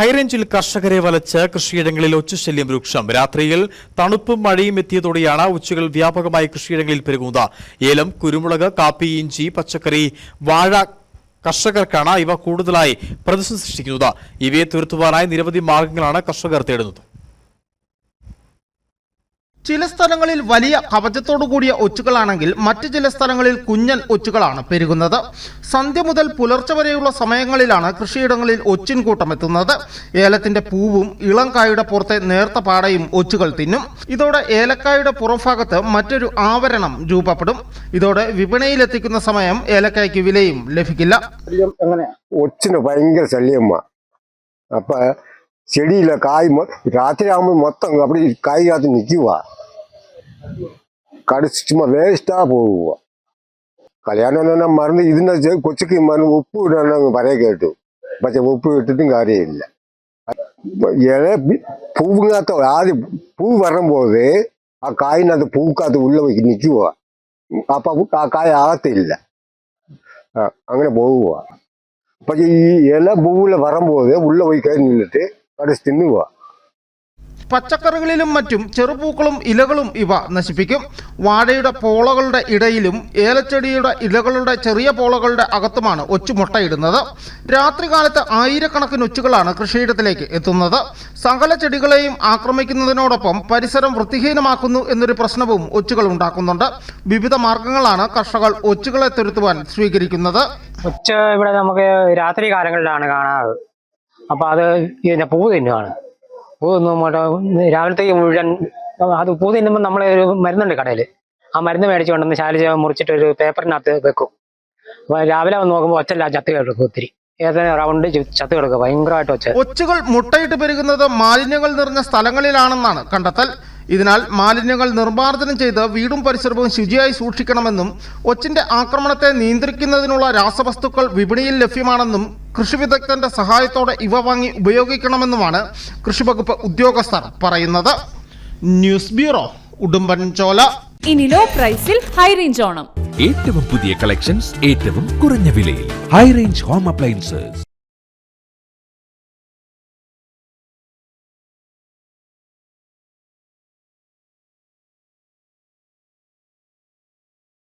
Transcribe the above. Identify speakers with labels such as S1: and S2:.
S1: ഹൈറേഞ്ചിൽ കർഷകരെ വലച്ച് കൃഷിയിടങ്ങളിൽ ഒച്ചുശല്യം രൂക്ഷം. രാത്രിയിൽ തണുപ്പും മഴയും എത്തിയതോടെയാണ് ഉച്ചകൾ വ്യാപകമായി കൃഷിയിടങ്ങളിൽ പെരുകുന്നത്. ഏലം കുരുമുളക് കാപ്പി ഇഞ്ചി പച്ചക്കറി വാഴ കർഷകർക്കാണ് ഇവ കൂടുതലായി പ്രതിസന്ധി സൃഷ്ടിക്കുന്നത്. ഇവയെ തീർത്തുവാനായി നിരവധി മാർഗങ്ങളാണ് കർഷകർ തേടുന്നത്.
S2: ചില സ്ഥലങ്ങളിൽ വലിയ കവചത്തോടു കൂടിയ ഒച്ചുകളാണെങ്കിൽ മറ്റു ചില സ്ഥലങ്ങളിൽ കുഞ്ഞൻ ഒച്ചുകളാണ് പെരുകുന്നത്. സന്ധ്യ മുതൽ പുലർച്ചെ വരെയുള്ള സമയങ്ങളിലാണ് കൃഷിയിടങ്ങളിൽ ഒച്ചിൻ കൂട്ടം എത്തുന്നത് ഏലത്തിന്റെ പൂവും ഇളം കായുടെ പുറത്തെ നേർത്ത പാടയും ഒച്ചുകൾ തിന്നും. ഇതോടെ ഏലക്കായുടെ പുറംഭാഗത്ത് മറ്റൊരു ആവരണം രൂപപ്പെടും. ഇതോടെ വിപണിയിലെത്തിക്കുന്ന സമയം ഏലക്കായ്ക്ക് വിലയും ലഭിക്കില്ല.
S3: ഒച്ചിന് ഭയങ്കര ശല്യമ്മ അപ്പൊ ചെടിയിലെ കായ് മൊ- രാത്രിയാകുമ്പോൾ മൊത്തം அப்படி കായ്ക്കകത്ത് നിൽക്കുക കടിച്ച് ചുമ്മാ വേസ്റ്റാ പോവുക കല്യാണം തന്നെ മരുന്ന് ഇതിന്റെ ചെ- കൊച്ചുക്ക് മരുന്ന് ഉപ്പ് ഇടണമെന്ന് പറയ കേട്ടു പക്ഷെ ഉപ്പ് ഇട്ടിട്ടും കാര്യമില്ല ഇല പി- പൂവിനകത്ത് ആദ്യം പൂ വരുമ്പോഴേ ആ കായിനകത്ത് പൂക്കകത്ത് ഉള്ള പോയി നിൽക്കുക അപ്പൊ ആ കായ ആകത്തില്ല ആ, അങ്ങനെ പോവുക പക്ഷെ ഈ ഇല പൂവില് വരുമ്പോഴേ ഉള്ള പോയി കയറി നിന്നിട്ട് കടിച്ച് തിന്നുക
S2: പച്ചക്കറികളിലും മറ്റും ചെറുപൂക്കളും ഇലകളും ഇവ നശിപ്പിക്കും. വാഴയുടെ പോളകളുടെ ഇടയിലും ഏലച്ചെടിയുടെ ഇലകളുടെ ചെറിയ പോളകളുടെ അകത്തുമാണ് ഒച്ചു മുട്ടയിടുന്നത്. രാത്രികാലത്ത് ആയിരക്കണക്കിന് ഒച്ചുകളാണ് കൃഷിയിടത്തിലേക്ക് എത്തുന്നത്. സകല ചെടികളെയും ആക്രമിക്കുന്നതിനോടൊപ്പം പരിസരം വൃത്തിഹീനമാക്കുന്നു എന്നൊരു പ്രശ്നവും ഒച്ചുകൾ ഉണ്ടാക്കുന്നുണ്ട്. വിവിധ മാർഗങ്ങളാണ് കർഷകർ ഒച്ചുകളെ തുരുത്തുവാൻ സ്വീകരിക്കുന്നത്.
S4: ഉച്ച ഇവിടെ നമുക്ക് രാത്രി കാലങ്ങളിലാണ് കാണാറ്. അപ്പൊ അത് ഇതിന്റെ പൂ തിന്നുവാണ്. പൂ തിന്നുമ്പോട്ട് രാവിലത്തേക്ക് മുഴുവൻ അത് പൂ തിന്നുമ്പോൾ നമ്മളെ ഒരു മരുന്നുണ്ട് കടയിൽ ആ മരുന്ന് മേടിച്ചു കൊണ്ടുവന്ന് ശാലിച്ച മുറിച്ചിട്ട് ഒരു പേപ്പറിനകത്ത് വെക്കും. അപ്പൊ രാവിലെ വന്ന് നോക്കുമ്പോൾ ഒച്ചല്ല ചത്ത് കിടക്കും ഒത്തിരി. റൗണ്ട് ചത്ത് കിടക്കുക ഭയങ്കരമായിട്ട് ഒച്ച.
S2: ഒച്ചുകൾ മുട്ടയിട്ട് പെരുകുന്നത് മാലിന്യങ്ങൾ നിറഞ്ഞ സ്ഥലങ്ങളിലാണെന്നാണ് കണ്ടെത്തൽ. ഇതിനാൽ മാലിന്യങ്ങൾ നിർമ്മാർജനം ചെയ്ത് വീടും പരിസരവും ശുചിയായി സൂക്ഷിക്കണമെന്നും ഒച്ചിന്റെ ആക്രമണത്തെ നിയന്ത്രിക്കുന്നതിനുള്ള രാസവസ്തുക്കൾ വിപണിയിൽ ലഭ്യമാണെന്നും കൃഷി വിദഗ്ധന്റെ സഹായത്തോടെ ഇവ വാങ്ങി ഉപയോഗിക്കണമെന്നുമാണ് കൃഷിവകുപ്പ് ഉദ്യോഗസ്ഥർ പറയുന്നത്. ന്യൂസ് ബ്യൂറോ ഉടുമ്പൻചോല
S5: ഇനി ലോ പ്രൈസിൽ ഹൈ റേഞ്ച് ഓണം.
S6: ഏറ്റവും പുതിയ കളക്ഷൻസ് ഏറ്റവും കുറഞ്ഞ വിലയിൽ. High range home appliances